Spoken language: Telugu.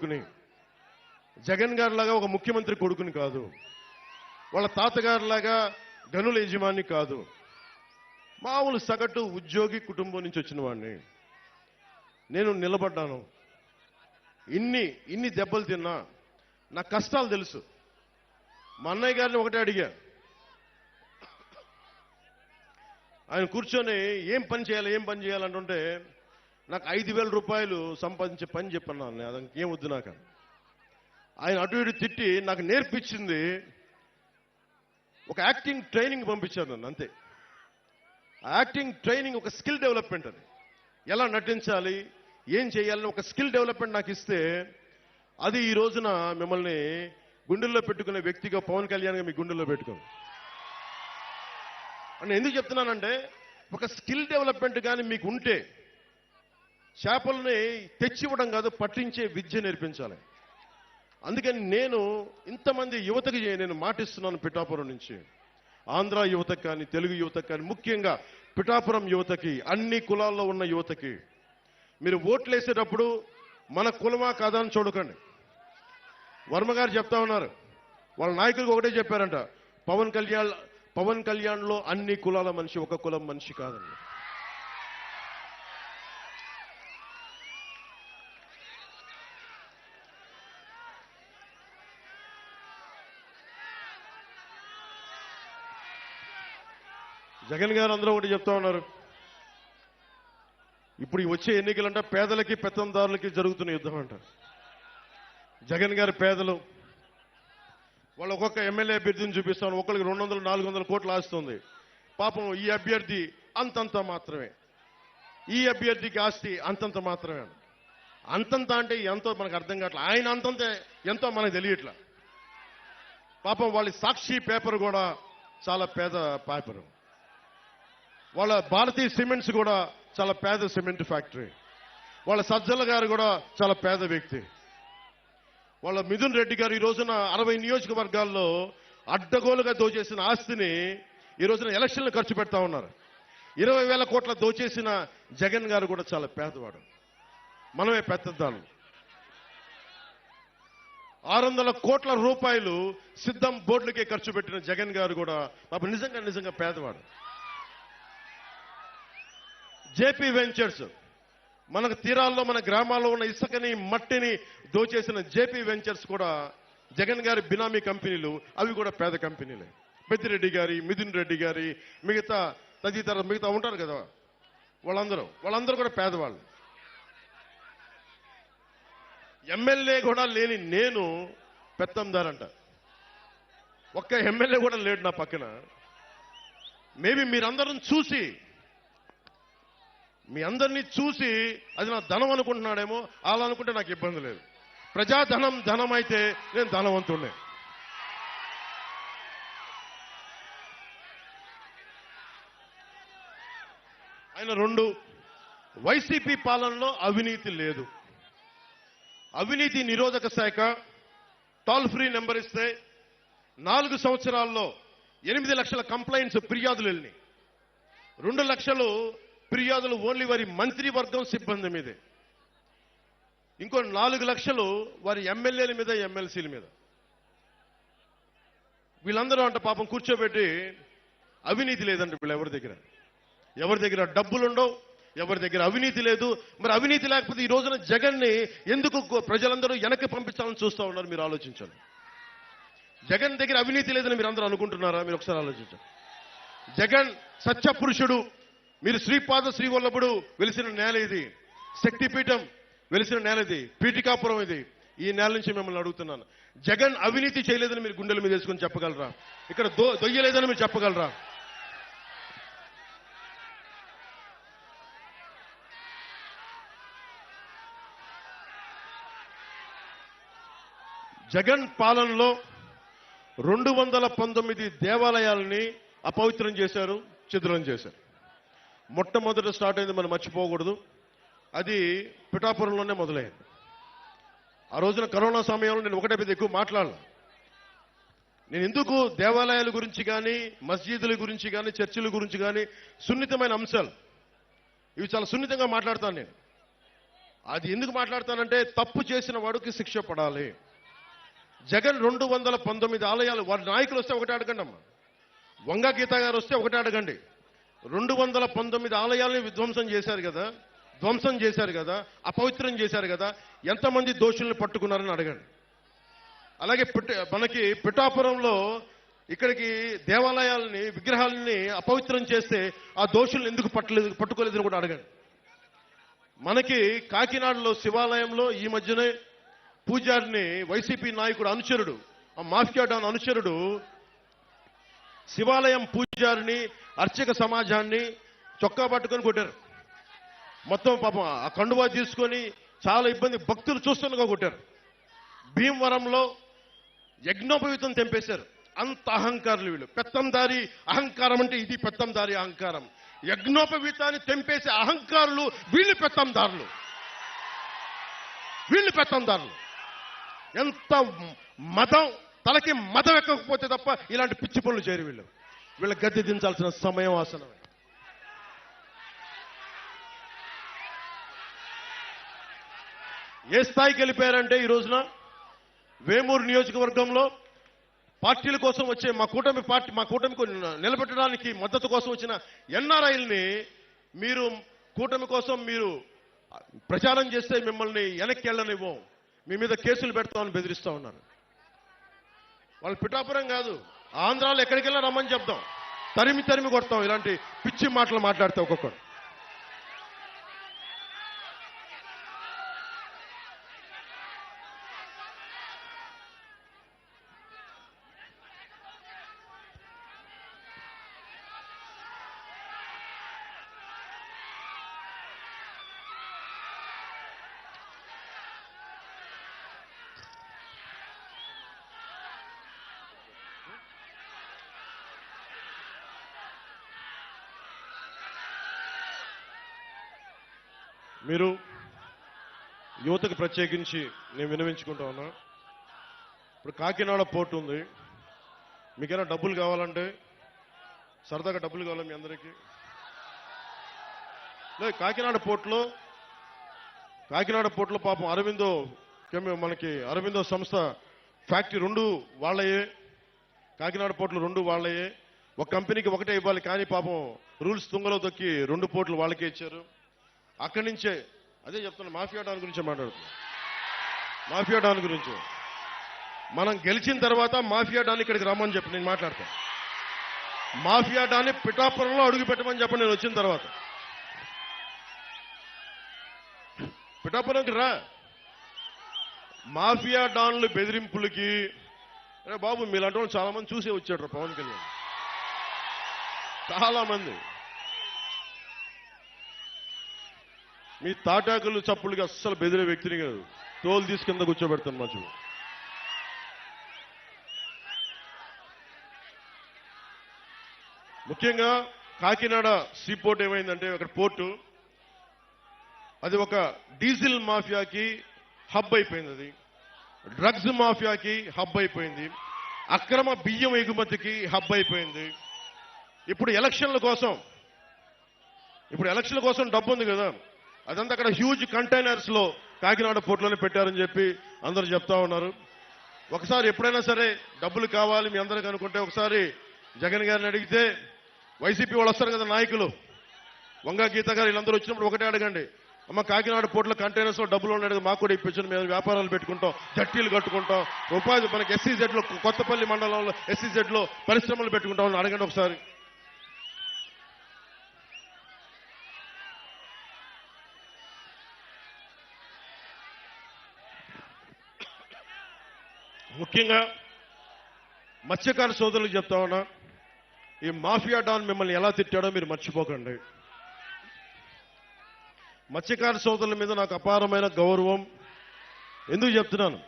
కొడుకుని. జగన్ గారిలాగా ఒక ముఖ్యమంత్రి కొడుకుని కాదు. వాళ్ళ తాతగారిలాగా గనుల యజమాని కాదు. మామూలు సగటు ఉద్యోగి కుటుంబం నుంచి వచ్చిన వాడిని. నేను నిలబడ్డాను. ఇన్ని ఇన్ని దెబ్బలు తిన్నా నా కష్టాలు తెలుసు. మా అన్నయ్య గారిని ఒకటే అడిగా. ఆయన కూర్చొని ఏం పని చేయాలి ఏం పని చేయాలంటుంటే నాకు ఐదు వేల రూపాయలు సంపాదించే పని చెప్పన్నాను నేను అది వద్దు నాకు. ఆయన అటు ఇటు తిట్టి నాకు నేర్పించింది ఒక యాక్టింగ్ ట్రైనింగ్ పంపించాను నన్ను అంతే. యాక్టింగ్ ట్రైనింగ్ ఒక స్కిల్ డెవలప్మెంట్ అది. ఎలా నటించాలి ఏం చేయాలని ఒక స్కిల్ డెవలప్మెంట్ నాకు ఇస్తే అది ఈ రోజున మిమ్మల్ని గుండెల్లో పెట్టుకునే వ్యక్తిగా పవన్ కళ్యాణ్గా మీ గుండెల్లో పెట్టుకోండి నేను ఎందుకు చెప్తున్నానంటే ఒక స్కిల్ డెవలప్మెంట్ కానీ మీకు ఉంటే చేపల్ని తెచ్చివ్వడం కాదు పట్టించే విద్య నేర్పించాలి. అందుకని నేను ఇంతమంది యువతకి నేను మాటిస్తున్నాను పిఠాపురం నుంచి. ఆంధ్ర యువతకు కానీ తెలుగు యువతకు కానీ ముఖ్యంగా పిఠాపురం యువతకి అన్ని కులాల్లో ఉన్న యువతకి. మీరు ఓట్లు వేసేటప్పుడు మన కులమా కాదా అని చూడకండి. వర్మ గారు చెప్తా ఉన్నారు. వాళ్ళ నాయకులకు ఒకటే చెప్పారంట పవన్ కళ్యాణ్ పవన్ కళ్యాణ్లో అన్ని కులాల మనిషి ఒక కులం మనిషి కాదండి. జగన్ గారు అందరూ ఒకటి చెప్తా ఉన్నారు. ఇప్పుడు వచ్చే ఎన్నికలంటే పేదలకి పెత్తందారులకి జరుగుతున్న యుద్ధం అంట. జగన్ గారి పేదలు వాళ్ళు ఒక్కొక్క ఎమ్మెల్యే అభ్యర్థిని చూపిస్తాను ఒకరికి రెండు వందలు నాలుగు వందల కోట్లు ఆస్తుంది. పాపం ఈ అభ్యర్థి అంతంత మాత్రమే. ఈ అభ్యర్థికి ఆస్తి అంతంత మాత్రమే. అంతంత అంటే ఎంతో మనకు అర్థం కావట్లేదు ఆయన అంతంత ఎంతో మనకు తెలియట్లా. పాపం వాళ్ళ సాక్షి పేపర్ కూడా చాలా పేద పేపరు. వాళ్ళ భారతీయ సిమెంట్స్ కూడా చాలా పేద సిమెంట్ ఫ్యాక్టరీ. వాళ్ళ సజ్జల గారు కూడా చాలా పేద వ్యక్తి. వాళ్ళ మిథున్ రెడ్డి గారు ఈ రోజున అరవై నియోజకవర్గాల్లో అడ్డగోలుగా దోచేసిన ఆస్తిని ఈ రోజున ఎలక్షన్లు ఖర్చు పెడతా ఉన్నారు. ఇరవై వేల కోట్ల దోచేసిన జగన్ గారు కూడా చాలా పేదవాడు. మనమే పెద్దదాలు ఆరు వందల కోట్ల రూపాయలు సిద్ధం బోర్డులకే ఖర్చు పెట్టిన జగన్ గారు కూడా పాప నిజంగా నిజంగా పేదవాడు. JP ventures. మనకు తీరాల్లో మన గ్రామాల్లో ఉన్న ఇసుకని మట్టిని దోచేసిన జేపీ వెంచర్స్ కూడా జగన్ గారి బినామీ కంపెనీలు అవి కూడా పేద కంపెనీలే. పెద్దిరెడ్డి గారి మిథున్ రెడ్డి గారి మిగతా తదితర మిగతా ఉంటారు కదా వాళ్ళందరూ. వాళ్ళందరూ కూడా పేదవాళ్ళు. ఎమ్మెల్యే కూడా లేని నేను పెత్తందారంట. ఒక్క ఎమ్మెల్యే కూడా లేడు నా పక్కన. మేబీ మీరందరం చూసి మీ అందరినీ చూసి అది నా ధనం అనుకుంటున్నాడేమో అలా అనుకుంటే నాకు ఇబ్బంది లేదు. ప్రజాధనం ధనం అయితే నేను ధనవంతుడినే ఆయన రెండు వైసీపీ పాలనలో అవినీతి లేదు. అవినీతి నిరోధక శాఖ టోల్ ఫ్రీ నెంబర్ ఇస్తే నాలుగు సంవత్సరాల్లో ఎనిమిది లక్షల కంప్లైంట్స్ ఫిర్యాదులు వెళ్ళినాయి. రెండు లక్షలు ఫిర్యాదులు ఓన్లీ వారి మంత్రివర్గం సిబ్బంది మీదే. ఇంకో నాలుగు లక్షలు వారి ఎమ్మెల్యేల మీద ఎమ్మెల్సీల మీద. వీళ్ళందరూ అంట పాపం కూర్చోబెట్టి అవినీతి లేదంట వీళ్ళు ఎవరి దగ్గర. ఎవరి దగ్గర డబ్బులు ఉండవు ఎవరి దగ్గర అవినీతి లేదు. మరి అవినీతి లేకపోతే ఈ రోజున జగన్ని ఎందుకు ప్రజలందరూ వెనక్కి పంపించాలని చూస్తూ ఉన్నారు మీరు ఆలోచించండి జగన్ దగ్గర అవినీతి లేదని మీరు అందరూ అనుకుంటున్నారా? మీరు ఒకసారి ఆలోచించండి. జగన్ సత్య పురుషుడు మీరు శ్రీపాద శ్రీవల్లభుడు వెలిసిన నేల ఇది. శక్తిపీఠం వెలిసిన నేల ఇది. పీఠికాపురం ఇది. ఈ నేల నుంచి మిమ్మల్ని అడుగుతున్నాను. జగన్ అవినీతి చేయలేదని మీరు గుండెల మీద వేసుకొని చెప్పగలరా? ఇక్కడ దొ దొయ్యలేదని మీరు చెప్పగలరా? జగన్ పాలనలో రెండు వందల పంతొమ్మిది దేవాలయాలని అపవిత్రం చేశారు చిద్రం చేశారు. మొట్టమొదట స్టార్ట్ అయింది మనం మర్చిపోకూడదు. అది పిఠాపురంలోనే మొదలైంది. ఆ రోజున కరోనా సమయంలో నేను ఒకటే పెద్ద ఎక్కువ మాట్లాడాల. నేను ఎందుకు దేవాలయాల గురించి కానీ మస్జిదుల గురించి కానీ చర్చిల గురించి కానీ సున్నితమైన అంశాలు. ఇవి చాలా సున్నితంగా మాట్లాడతాను నేను. అది ఎందుకు మాట్లాడతానంటే తప్పు చేసిన వాడికి శిక్ష పడాలి. జగన్ రెండు వందల పంతొమ్మిది ఆలయాలు వారి నాయకులు వస్తే ఒకటే అడగండి అమ్మా వంగ గీత గారు వస్తే ఒకటే అడగండి. రెండు వందల పంతొమ్మిది ఆలయాల్ని విధ్వంసం చేశారు కదా ధ్వంసం చేశారు కదా అపవిత్రం చేశారు కదా ఎంతమంది దోషుల్ని పట్టుకున్నారని అడగండి. అలాగే పిట్ట మనకి పిఠాపురంలో ఇక్కడికి దేవాలయాలని విగ్రహాలని అపవిత్రం చేస్తే ఆ దోషుల్ని ఎందుకు పట్టలేదు పట్టుకోలేదని కూడా అడగండి. మనకి కాకినాడలో శివాలయంలో ఈ మధ్యనే పూజారిని వైసీపీ నాయకుడు అనుచరుడు ఆ మాఫియా డాన్ అనుచరుడు శివాలయం పూజారిని అర్చక సమాజాన్ని చొక్కా పట్టుకొని కొట్టారు. మొత్తం పాపం ఆ కండువా తీసుకొని చాలా ఇబ్బంది భక్తులు చూస్తుండగా కొట్టారు. భీమవరంలో యజ్ఞోపవీతం తెంపేశారు. అంత అహంకారులు వీళ్ళు. పెత్తందారి అహంకారం అంటే ఇది పెత్తందారి అహంకారం. యజ్ఞోపవీతాన్ని తెంపేసే అహంకారులు వీళ్ళు పెత్తందారులు వీళ్ళు పెత్తందారులు ఎంత మతం తలకి మతం ఎక్కకపోతే తప్ప ఇలాంటి పిచ్చి పనులు చేరు వీళ్ళు. వీళ్ళ గద్దె దించాల్సిన సమయం ఆసనమే ఏ స్థాయికి వెళ్ళిపోయారంటే ఈ రోజున వేమూరు నియోజకవర్గంలో పార్టీల కోసం వచ్చే మా కూటమి పార్టీ మా కూటమికి నిలబెట్టడానికి మద్దతు కోసం వచ్చిన ఎన్ఆర్ఐల్ని మీరు కూటమి కోసం మీరు ప్రచారం చేస్తే మిమ్మల్ని వెనక్కి వెళ్ళనివ్వం. మీ మీద కేసులు పెడతామని బెదిరిస్తా ఉన్నారు. వాళ్ళు పిఠాపురం కాదు ఆంధ్రాలో ఎక్కడికి వెళ్ళినా రమ్మని చెప్తాం. తరిమి తరిమి కొడతాం ఇలాంటి పిచ్చి మాటలు మాట్లాడితే ఒక్కొక్కరు. మీరు యువతకు ప్రత్యేకించి నేను వినవించుకుంటా ఉన్నా. ఇప్పుడు కాకినాడ పోర్టు ఉంది. మీకైనా డబ్బులు కావాలంటే సరదాగా డబ్బులు కావాలి మీ అందరికీ. లేదు కాకినాడ పోర్టులో కాకినాడ పోర్టులో పాపం అరవిందో మనకి అరవిందో సంస్థ ఫ్యాక్టరీ రెండు వాళ్ళయే. కాకినాడ పోర్టులు రెండు వాళ్ళయే. ఒక కంపెనీకి ఒకటే ఇవ్వాలి కానీ పాపం రూల్స్ తుంగలో తొక్కి రెండు పోర్టులు వాళ్ళకే ఇచ్చారు. అక్కడి నుంచే అదే చెప్తున్నా మాఫియా డాన్ గురించి మాట్లాడుతున్నా. మాఫియా డాన్ గురించి. మనం గెలిచిన తర్వాత మాఫియా డాన్ ఇక్కడికి రమ్మని చెప్పి నేను మాట్లాడతాను మాఫియా డాన్ని పిఠాపురంలో అడుగు పెట్టమని చెప్పి నేను వచ్చిన తర్వాత. పిఠాపురంకి రా. మాఫియా డాన్లు బెదిరింపులకి బాబు మీలాంటి వాళ్ళు చాలా మంది చూసే వచ్చాడు పవన్ కళ్యాణ్. చాలా మంది మీ తాటాకులు చప్పులకి అస్సలు బెదిరే వ్యక్తిని కాదు. తోలు తీసి కింద కూర్చోబెడతాను మా చూ ముఖ్యంగా కాకినాడ సీ పోర్ట్ ఏమైందంటే అక్కడ పోర్టు. అది ఒక డీజిల్ మాఫియాకి హబ్ అయిపోయింది అది. డ్రగ్స్ మాఫియాకి హబ్ అయిపోయింది. అక్రమ బియ్యం ఎగుమతికి హబ్ అయిపోయింది. ఇప్పుడు ఎలక్షన్ల కోసం ఇప్పుడు ఎలక్షన్ల కోసం డబ్బు ఉంది కదా. అదంతా అక్కడ హ్యూజ్ కంటైనర్స్లో కాకినాడ పోర్టులోనే పెట్టారని చెప్పి అందరూ చెప్తా ఉన్నారు. ఒకసారి ఎప్పుడైనా సరే డబ్బులు కావాలి మీ అందరికి అనుకుంటే ఒకసారి జగన్ గారిని అడిగితే వైసీపీ వాళ్ళు వస్తారు కదా నాయకులు. వంగ గీత గారు వీళ్ళందరూ వచ్చినప్పుడు ఒకటే అడగండి అమ్మ కాకినాడ పోర్టుల కంటైనర్స్లో డబ్బులు ఉన్నాడు మాకు కూడా ఇప్పించండి మేము వ్యాపారాలు పెట్టుకుంటాం జట్టీలు కట్టుకుంటాం ఉపాధి మనకి ఎస్సీజెడ్లో కొత్తపల్లి మండలంలో ఎస్సీజెడ్లో పరిశ్రమలు పెట్టుకుంటాం అడగండి ఒకసారి. ముఖ్యంగా మత్స్యకార సోదరులకు చెప్తా ఉన్నా ఈ మాఫియా డాన్ మిమ్మల్ని ఎలా తిట్టాడో మీరు మర్చిపోకండి. మత్స్యకార సోదరుల మీద నాకు అపారమైన గౌరవం. ఎందుకు చెప్తున్నాను?